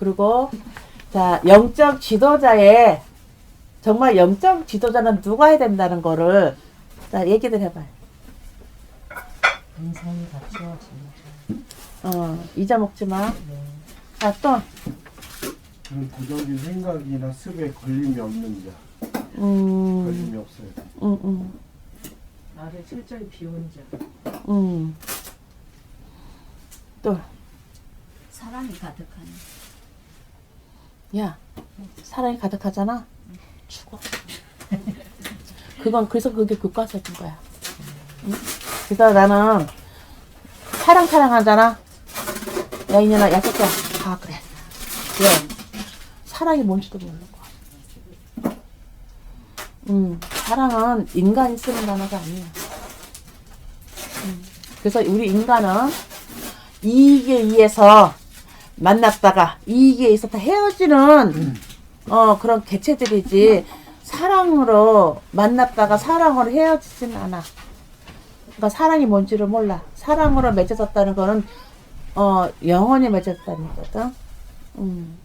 그리고 자 영적 지도자의 정말 영적 지도자는 누가 해야 된다는 거를 자 얘기들 해봐요. 인생이 갖추어집니다. 어 잊어먹지 마. 네. 자또 그런 부정적인 생각이나 습에 걸림이 없는 자, 음, 걸림이 없어요. 음, 음, 나를 철저히 비운 자. 음. 또, 사랑이 가득한 야, 사랑이 가득하잖아? 죽어. 그건, 그래서 그게 교과서인 거야. 응? 그래서 나는 사랑, 사랑하잖아? 야, 이년아, 야, 새끼야. 아, 그래. 왜? 사랑이 뭔지도 모르고. 음, 사랑은 인간이 쓰는 단어가 아니야. 음, 그래서 우리 인간은 이익에 의해서 만났다가 이익에 의해서 다 헤어지는 어 그런 개체들이지 사랑으로 만났다가 사랑으로 헤어지진 않아. 그러니까 사랑이 뭔지를 몰라. 사랑으로 맺어졌다는 거는 어 영원히 맺어졌다는 거거든. 음.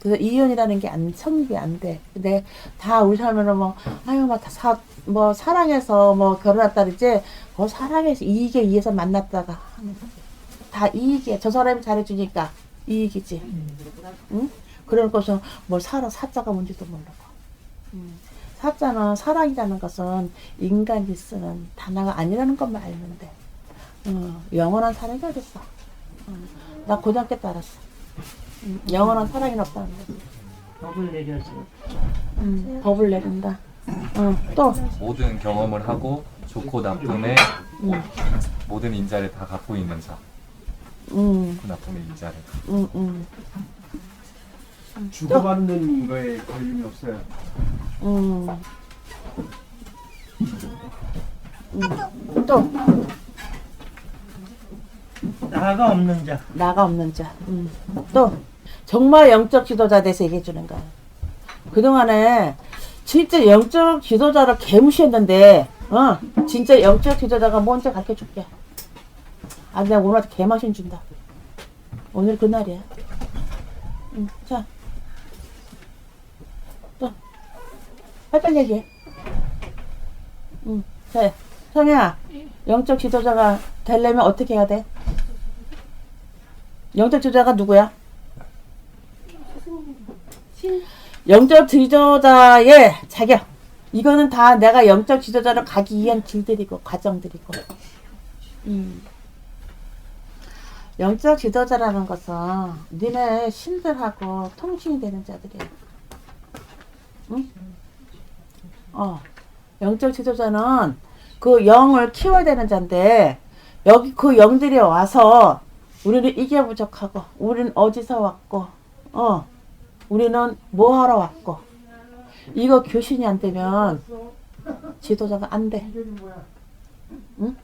그래서 이혼이라는 게 안 성립이 안 돼. 근데 다 우리 삶에는 뭐 아유 뭐다사뭐 사랑해서 뭐 결혼했다든지 뭐 사랑해서 이익에 의해서 만났다가. 다 이익이야. 저 사람이 잘해주니까 이익이지. 응? 그러고서 뭘 사러 사자가 뭔지도 모르고. 음. 사자는 사랑이라는 것은 인간이 쓰는 단어가 아니라는 것만 알면 돼. 어, 영원한 사랑이 어딨어? 어, 나 고등학교 때 알았어. 음, 영원한 사랑이 없다는 거지. 법을 내려줘. 음, 법을 내린다. 어, 또, 모든 경험을 하고 좋고 나쁨의 음, 모든 인자를 다 갖고 있는 자. 음, 좋고 나쁨의 인자를. 음, 음, 주고받는 거에 걸림이 없어요. 음. 음, 또, 나가 없는 자. 나가 없는 자. 음. 또 정말 영적 지도자 돼서 얘기해 주는 거야. 그동안에 진짜 영적 지도자를 개무시했는데 어 진짜 영적 지도자가 뭔지 가르쳐 줄게. 아 내가 오늘한테 개마신 준다. 오늘 그날이야. 음, 자. 또 빨리 얘기해. 음, 자, 성혜야. 영적 지도자가 되려면 어떻게 해야 돼? 영적 지도자가 누구야? 영적 지도자의 자격. 이거는 다 내가 영적 지도자로 가기 위한 길들이고 과정들이고. 음. 영적 지도자라는 것은 니네 신들하고 통신이 되는 자들이야. 응? 어. 영적 지도자는 그 영을 키워야 되는 자인데 여기 그 영들이 와서 우리는 이게 부족하고 우리는 어디서 왔고 어 우리는 뭐 하러 왔고 이거 교신이 안 되면 지도자가 안 돼. 응?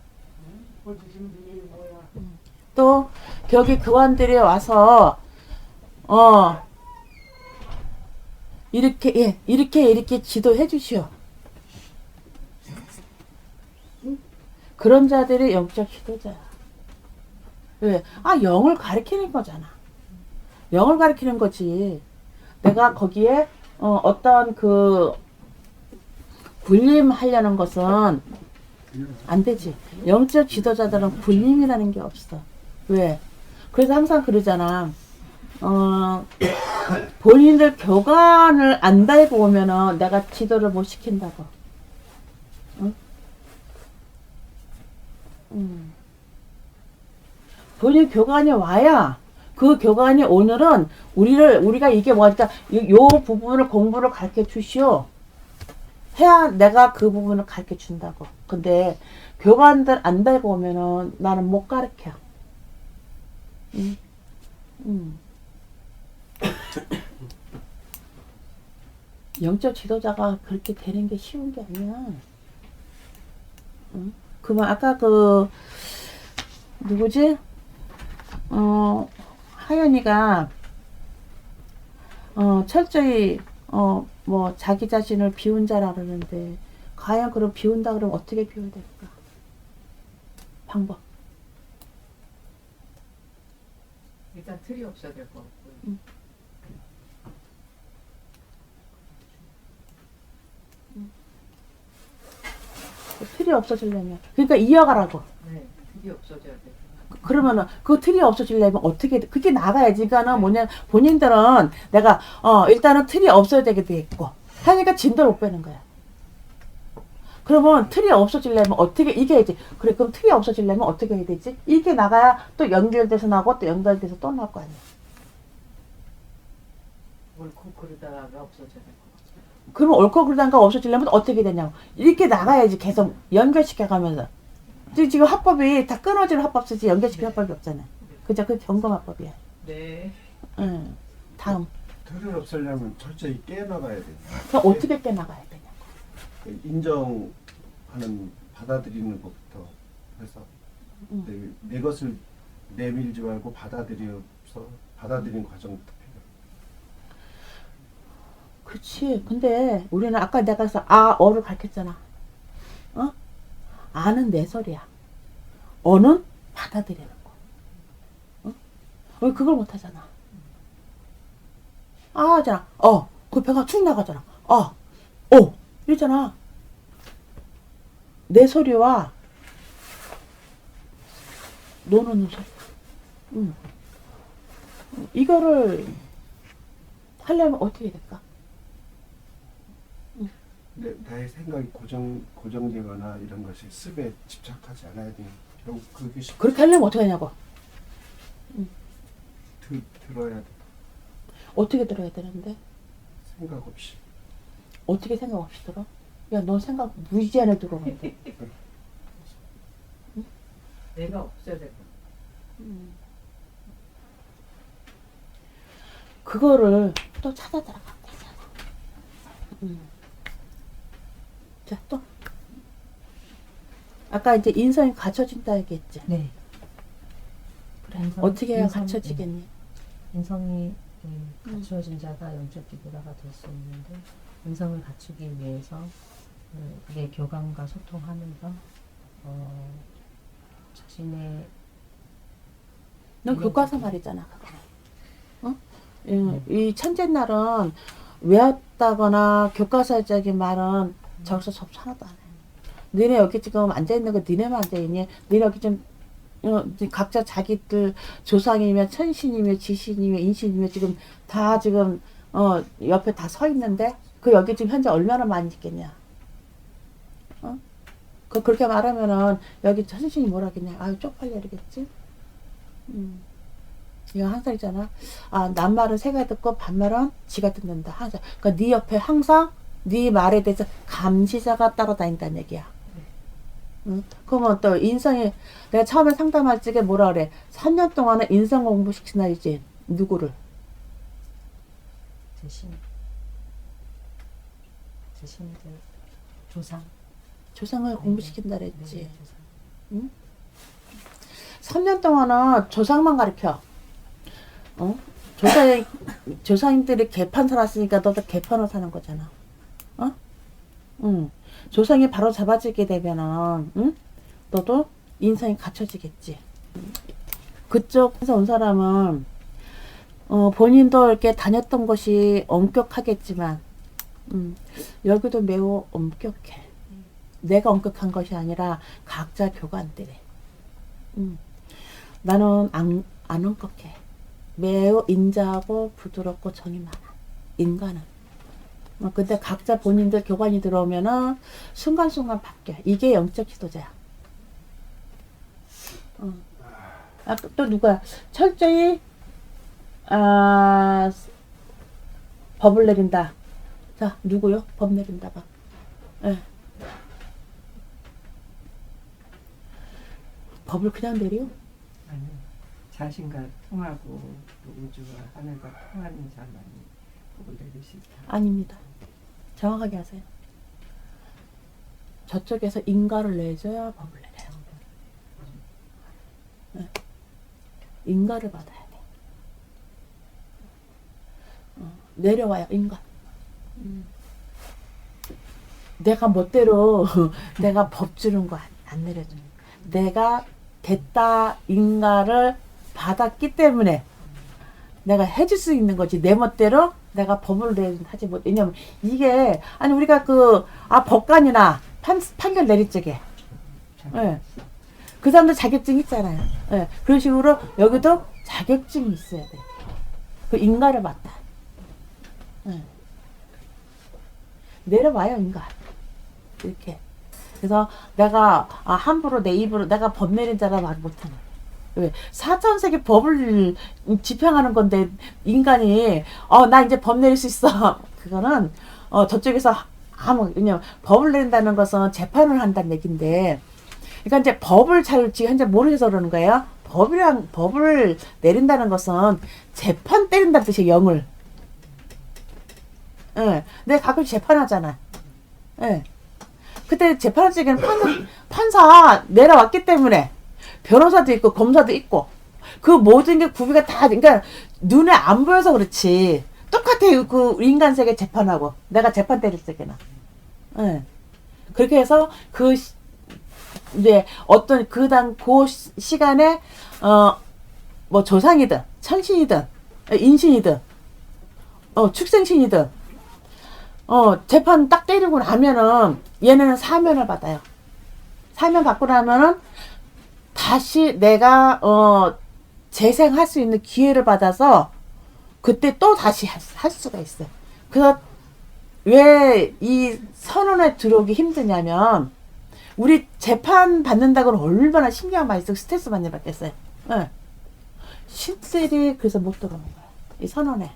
또 여기 교관들이 와서 어 이렇게 예 이렇게 이렇게 지도해 주시오. 그런 자들이 영적 지도자야. 왜? 아, 영을 가리키는 거잖아. 영을 가리키는 거지. 내가 거기에 어, 어떤 그 군림하려는 것은 안 되지. 영적 지도자들은 군림이라는 게 없어. 왜? 그래서 항상 그러잖아. 어, 본인들 교관을 안 달고 오면은 내가 지도를 못 시킨다고. 응? 음. 본인 교관이 와야 그 교관이 오늘은 우리를 우리가 이게 뭐니까 요, 요 부분을 공부를 가르쳐 주시오. 해야 내가 그 부분을 가르쳐 준다고. 근데 교관들 안 달고 오면은 나는 못 가르쳐. 음. 음. 영적 지도자가 그렇게 되는 게 쉬운 게 아니야. 응? 그만 아까 그 누구지? 어 하연이가 어 철저히 어 뭐 자기 자신을 비운 자라 그러는데 과연 그럼 비운다 그러면 어떻게 비워야 될까? 방법. 일단 틀이 없어야 될 것 같고. 음. 음. 틀이 없어지려면. 그러니까 이어가라고. 네, 틀이 없어져야 돼. 그, 그러면은 그 틀이 없어지려면 어떻게 그게 나가야지. 그러니까는 네. 뭐냐 본인들은 내가 어 일단은 틀이 없어야 되게 돼 있고. 하니까 진도를 못 빼는 거야. 그러면 틀이 없어지려면 어떻게 이게 이제 그래 그럼 틀이 없어지려면 어떻게 해야 되지? 이게 나가야 또 연결돼서 나고 또 연결돼서 또 나올 거 아니야. 옳고 그러다가 없어져야 돼. 그러면 옳고 그르단가 없어지려면 어떻게 되냐고 이렇게 나가야지 계속 연결시켜 가면서 지금 합법이 다 끊어지는 합법 쓰지 연결시키는 합법이 없잖아. 그죠? 그 점검합법이야. 네. 응. 다음. 틀을 없애려면 철저히 깨나가야 돼. 그럼 어떻게 깨 나가야 되냐? 인정 하는 받아들이는 것부터 해서 음. 내, 내 것을 내밀지 말고 받아들여서 받아들이는 과정부터. 그렇지. 근데 우리는 아까 내가 서 아, 어를 가르쳤잖아. 어? 아는 내 소리야. 어는 받아들이는 거. 어? 왜 그걸 못 하잖아. 아, 하잖아. 어. 그 배가 축 나가잖아. 어. 어. 이러잖아. 내 소리와 노는 소리. 응. 이거를 하려면 어떻게 될까? 내, 나의 생각이 고정 고정되거나 이런 것이 습에 집착하지 않아야 되는 결국 그게 쉽 그렇게 하려면 어떻게 하냐고. 들, 들어야 돼 어떻게 들어야 되는데? 생각 없이 어떻게 생각 없이 들어? 야, 너 생각 무지 안에 들어오는데. 내가 없어야 돼. 그거를 또 찾아 되잖아. 음. 자, 또. 아까 이제 인성이 갖춰진다 얘기했지. 네. 그래. 인성- 어떻게 해야 인성- 갖춰지겠니? 인성이 음, 갖추어진 자가 영적 기부라가 될 수 있는데 인성을 갖추기 위해서 음, 내 교감과 소통하면서 어, 자신의 넌 교과서 말이잖아, 그거. 어? 이, 이 천재 날은 외웠다거나 교과서적인 말은 저기서 접수 하나도 안 해. 너네 여기 지금 앉아있는 거 너네만 앉아있니? 너네 여기 좀 어, 각자 자기들 조상이며 천신이며 지신이며 인신이며 지금 다 지금 어 옆에 다 서 있는데 그 여기 지금 현재 얼마나 많이 있겠냐? 어? 그 그렇게 말하면은 여기 천신이 뭐라 하겠냐? 아유 쪽팔려 이러겠지? 음. 이거 항상 있잖아. 아, 남말은 새가 듣고 반말은 지가 듣는다. 항상. 그러니까 네 옆에 항상 네 말에 대해서 감시자가 따라다닌다는 얘기야. 응? 그러면 또 인성이 내가 처음에 상담할 적에 뭐라 그래? 3년 동안은 인성 공부 시키나이지 누구를? 자신 자신들 조상 조상을 공부시킨다 그랬지. 네, 조상. 3년 동안은 조상만 가르쳐. 어? 조상, 조상님들이 개판 살았으니까 너도 개판을 사는 거잖아. 어? 응. 조상이 바로 잡아지게 되면은, 응? 너도 인성이 갖춰지겠지. 그쪽에서 온 사람은, 어, 본인도 이렇게 다녔던 곳이 엄격하겠지만, 음, 여기도 매우 엄격해. 내가 엄격한 것이 아니라 각자 교관들이. 음. 나는 안, 안 엄격해. 매우 인자하고 부드럽고 정이 많아. 인간은. 어, 근데 각자 본인들 교관이 들어오면은 순간순간 바뀌어. 이게 영적 지도자야. 어. 아, 또- 또 누가 철저히 아, 법을 내린다. 자, 누구요? 법 내린다가. 예. 법을 그냥 내려? 아니, 자신과 통하고 또 우주와 하늘과 통하는 자만이 복을 내릴 수 있다. 아닙니다. 정확하게 하세요. 저쪽에서 인가를 내줘야 법을 내려요. 네. 인가를 받아야 돼. 어, 내려와요, 인가. 음. 내가 멋대로 내가 법 주는 거 안 내려줘. 내가 됐다 인가를 받았기 때문에 내가 해줄 수 있는 거지 내 멋대로 내가 법을 내 하지 못 왜냐면 이게 아니 우리가 그 아 법관이나 판, 판결 내릴 적에 잘 예. 그 사람도 자격증 있잖아요. 예. 그런 식으로 여기도 자격증이 있어야 돼. 그 인가를 맡다. 예. 내려와요, 인가. 이렇게. 그래서 내가 아, 함부로 내 입으로 내가 법 내린 자라 말 못하는. 왜? 사천 세계 법을 집행하는 건데 인간이 어 나 이제 법 내릴 수 있어. 그거는 어 저쪽에서 아무 그냥 법을 내린다는 것은 재판을 한다는 얘긴데 그러니까 이제 법을 잘 지금 현재 모르셔서 그러는 거예요. 법이랑 법을 내린다는 것은 재판 때린다는 뜻이에요. 영을. 예. 내가 가끔 재판하잖아. 예. 그때 재판할 적에는 판사, 판사 내려왔기 때문에 변호사도 있고 검사도 있고 그 모든 게 구비가 다 그러니까 눈에 안 보여서 그렇지 똑같아요 그 인간 세계 재판하고 내가 재판 때릴 적에는 예. 그렇게 해서 그 시- 이제 어떤 그당 그 시- 시간에 어 뭐 조상이든 천신이든 인신이든 어 축생신이든 어 재판 딱 때리고 나면은 얘네는 사면을 받아요. 사면 받고 나면은 다시 내가 어 재생할 수 있는 기회를 받아서 그때 또 다시 할, 할 수가 있어요. 그래서 왜 이 선언에 들어오기 힘드냐면 우리 재판 받는다고는 얼마나 신경 많이 쓰고 스트레스 많이 받겠어요. 예. 신들이 그래서 못 들어오는 거야. 이 선언에.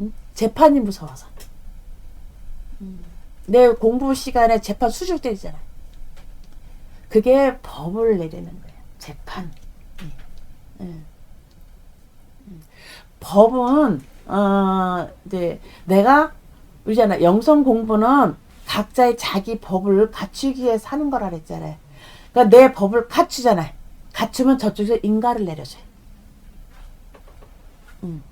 응? 재판이 무서워서. 내 공부 시간에 재판 수줄 때리잖아. 그게 법을 내리는 거예요. 재판. 예. 예. 음. 법은 어 이제 내가 우리잖아 영성 공부는 각자의 자기 법을 갖추기 위해 사는 거라 그랬잖아요. 그러니까 내 법을 갖추잖아요. 갖추면 저쪽에서 인가를 내려줘요. 음.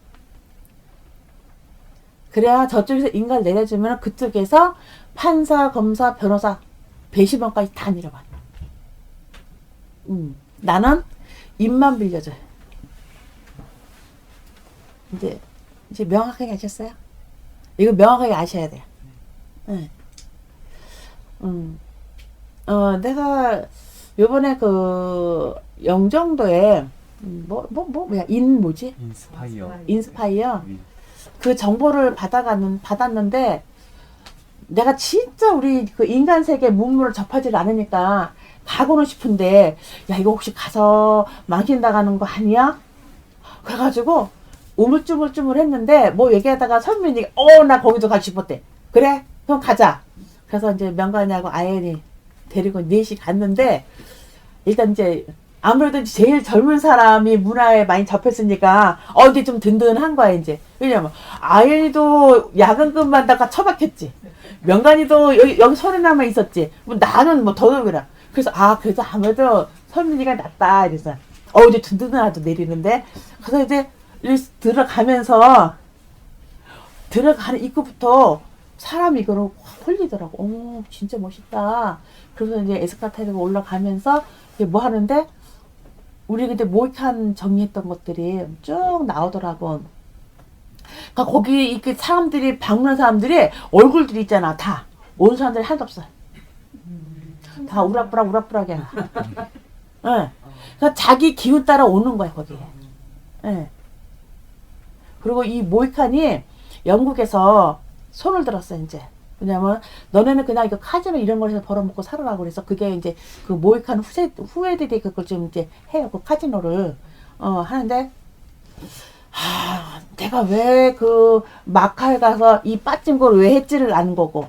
그래야 저쪽에서 인가를 내려주면 그쪽에서 판사, 검사, 변호사, 배심원까지 다 내려봐. 음. 나는 입만 빌려줘요. 이제 이제 명확하게 아셨어요? 이거 명확하게 아셔야 돼요. 네. 음. 어, 내가 요번에 그 영종도에 음, 뭐, 뭐, 뭐, 뭐야, 인 뭐지? 인스파이어. 인스파이어? 그 정보를 받아가는, 받았는데, 내가 진짜 우리 그 인간 세계 문물을 접하지 않으니까 가고는 싶은데, 야, 이거 혹시 가서 망신 당하는 거 아니야? 그래가지고, 우물쭈물쭈물 했는데, 뭐 얘기하다가 선민이, 어, 나 거기도 가고 싶었대. 그래? 그럼 가자. 그래서 이제 명관이하고 아연이 데리고 넷이 갔는데, 일단 이제, 아무래도 제일 젊은 사람이 문화에 많이 접했으니까, 어, 이제 좀 든든한 거야, 이제. 왜냐면, 아연이도 야근금만 다가 처박혔지. 명관이도 여기, 여기 서른나마 있었지. 뭐 나는 뭐 더더구나. 그래서, 아, 그래도 아무래도 선민이가 낫다. 이래서, 어, 이제 든든하도 내리는데. 그래서 이제 들어가면서, 들어가는 입구부터 사람이 이거를 확 홀리더라고. 어머, 진짜 멋있다. 그래서 이제 에스카 타고 올라가면서 뭐 하는데, 우리 그때 모이칸 정리했던 것들이 쭉 나오더라고. 그러니까 거기 이렇게 사람들이 방문한 사람들이 얼굴들이 있잖아 다 온 사람들이 하나도 없어. 다 우락부락 우락부락해. 예. 그러니까 자기 기운 따라 오는 거야 거기에. 예. 그리고 이 모이칸이 영국에서 손을 들었어 이제. 왜냐면 너네는 그냥 이거 카지노 이런 거에서 벌어먹고 살아라고 그래서 그게 이제 그 모이칸 후세 후애들이 그걸 좀 이제 해요 그 카지노를. 어 하는데 아, 내가 왜 그 마카에 가서 이 빠진 걸 왜 했지를 아는 거고.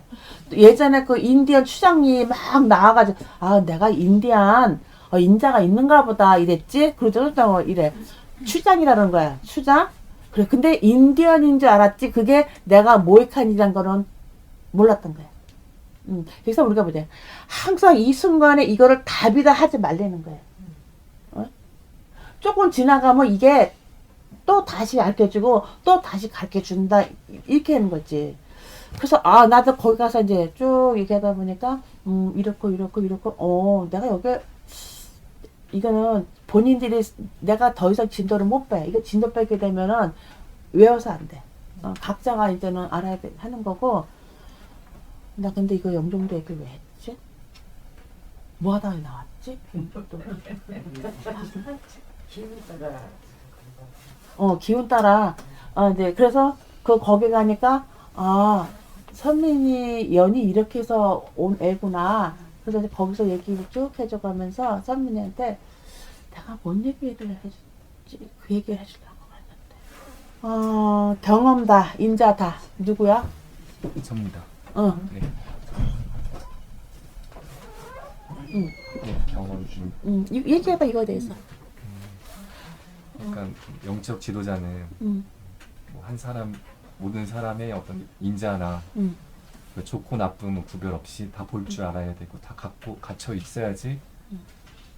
또 예전에 그 인디언 추장이 막 나와가지고 아 내가 인디안 어, 인자가 있는가 보다 이랬지? 그러죠 이래. 추장이라는 거야 추장. 그래 근데 인디언인 줄 알았지? 그게 내가 모이칸이란 거는 몰랐던 거야 음, 그래서 우리가 보자 항상 이 순간에 이거를 답이다 하지 말라는 거야 어? 조금 지나가면 이게 또 다시 가르쳐주고 또 다시 가르쳐 준다 이렇게 하는 거지. 그래서 아 나도 거기 가서 이제 쭉 얘기하다 보니까 음 이렇고 이렇고 이렇고 어 내가 여기 이거는 본인들이 내가 더 이상 진도를 못 빼. 이거 진도 빼게 되면은 외워서 안 돼. 어, 각자가 이제는 알아야 돼, 하는 거고. 나 근데 이거 영종도 얘기 왜 했지? 뭐 하다가 나왔지? 어 기운 따라. 아 네. 그래서 그 거기 가니까 아 선민이 연이 이렇게 해서 온 애구나. 그래서 이제 거기서 얘기를 쭉 해줘가면서 선민이한테 내가 뭔 얘기를 해줬지 그 얘기를 해주려고 그랬는데. 어 경험다. 인자다. 누구야? 접니다. 어 네. 응. 네, 경험. 중. 음, 이- 얘기해봐 이거에 대해서 그러니까 영적 지도자는 음, 뭐한 사람 모든 사람의 어떤 인자나 음, 그 좋고 나쁨은 구별 없이 다 볼 줄 알아야 되고 다 갖고 갇혀 있어야지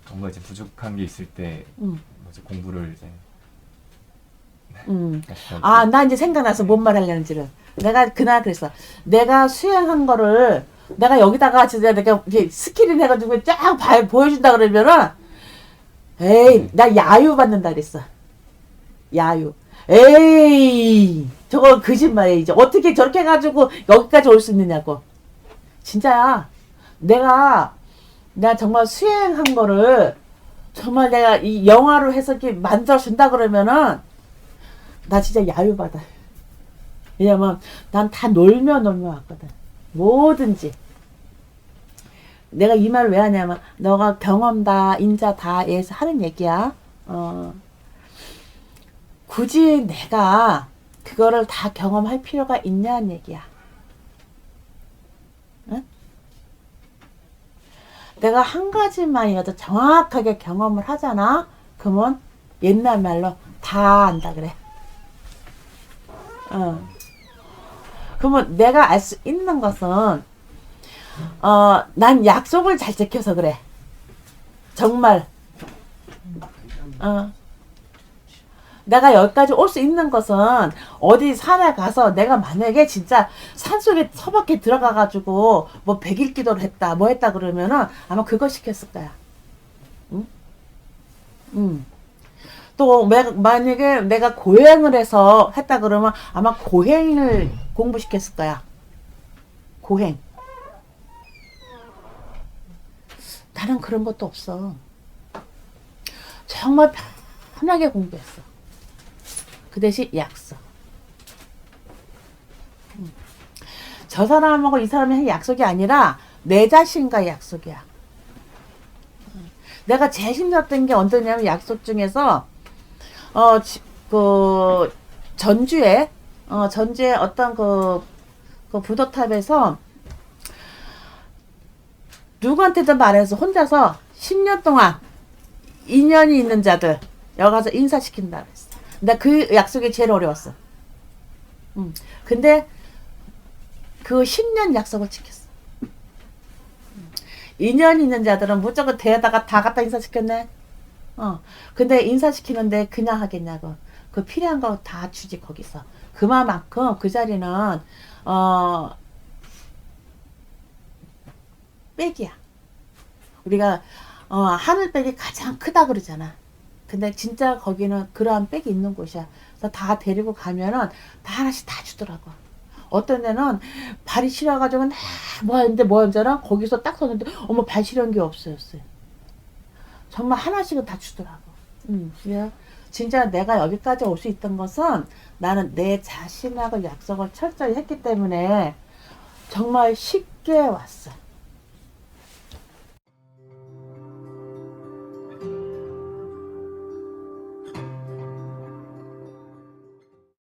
뭔가 이제 부족한 게 있을 때 음, 뭐지 공부를 이제 음. 약간 아, 나 이제 생각나서 뭔 말 하려는지를. 내가 그날 그랬어. 내가 수행한 거를 내가 여기다가 진짜 내가 이렇게 스킬을 해가지고 쫙 봐, 보여준다 그러면은 에이, 나 야유 받는다 그랬어. 야유. 에이, 저거 거짓말이야, 이제. 어떻게 저렇게 해가지고 여기까지 올 수 있느냐고. 진짜야. 내가, 내가 정말 수행한 거를 정말 내가 이 영화로 해서 이렇게 만들어준다 그러면은 나 진짜 야유받아. 왜냐면 난 다 놀며 놀며 왔거든. 뭐든지. 내가 이말왜 하냐면 너가 경험다, 인자다에서 하는 얘기야. 어. 굳이 내가 그거를 다 경험할 필요가 있냐는 얘기야. 응? 내가 한 가지만이라도 정확하게 경험을 하잖아. 그러면 옛날 말로 다 안다 그래. 어. 그러면 내가 알 수 있는 것은 어, 난 약속을 잘 지켜서 그래. 정말. 어. 내가 여기까지 올 수 있는 것은 어디 산에 가서 내가 만약에 진짜 산속에 서밖에 들어가 가지고 뭐 백일 기도를 했다, 뭐 했다 그러면은 아마 그거 시켰을 거야. 응? 응. 또 매- 만약에 내가 고행을 해서 했다 그러면 아마 고행을 공부시켰을 거야. 고행. 나는 그런 것도 없어. 정말 편하게 공부했어. 그 대신 약속. 음. 저 사람하고 이 사람이 한 약속이 아니라 내 자신과의 약속이야. 음. 내가 제일 힘들었던 게 언제냐면 약속 중에서 어, 지- 그, 전주에, 어, 전주에 어떤 그, 그 부도탑에서 누구한테도 말해서 혼자서 10년 동안 인연이 있는 자들 여기 가서 인사시킨다 그랬어. 근데 그 약속이 제일 어려웠어. 음. 근데 그 10년 약속을 지켰어. 음. 인연 있는 자들은 무조건 대에다가 다 갖다 인사시켰네. 어. 근데 인사시키는데 그냥 하겠냐고. 그 필요한 거 다 주지 거기서. 그만큼 그 자리는 어 백이야. 우리가 어 하늘백이 가장 크다 그러잖아. 근데 진짜 거기는 그러한 백이 있는 곳이야. 그래서 다 데리고 가면은 다 하나씩 다 주더라고. 어떤 데는 발이 시려가지고 나뭐 했는데 뭐 했잖아. 거기서 딱 섰는데 어머 발 시려운 게 없어졌어요. 정말 하나씩은 다 주더라고. 음, 그래요. 진짜 내가 여기까지 올 수 있던 것은 나는 내 자신하고 약속을 철저히 했기 때문에 정말 쉽게 왔어.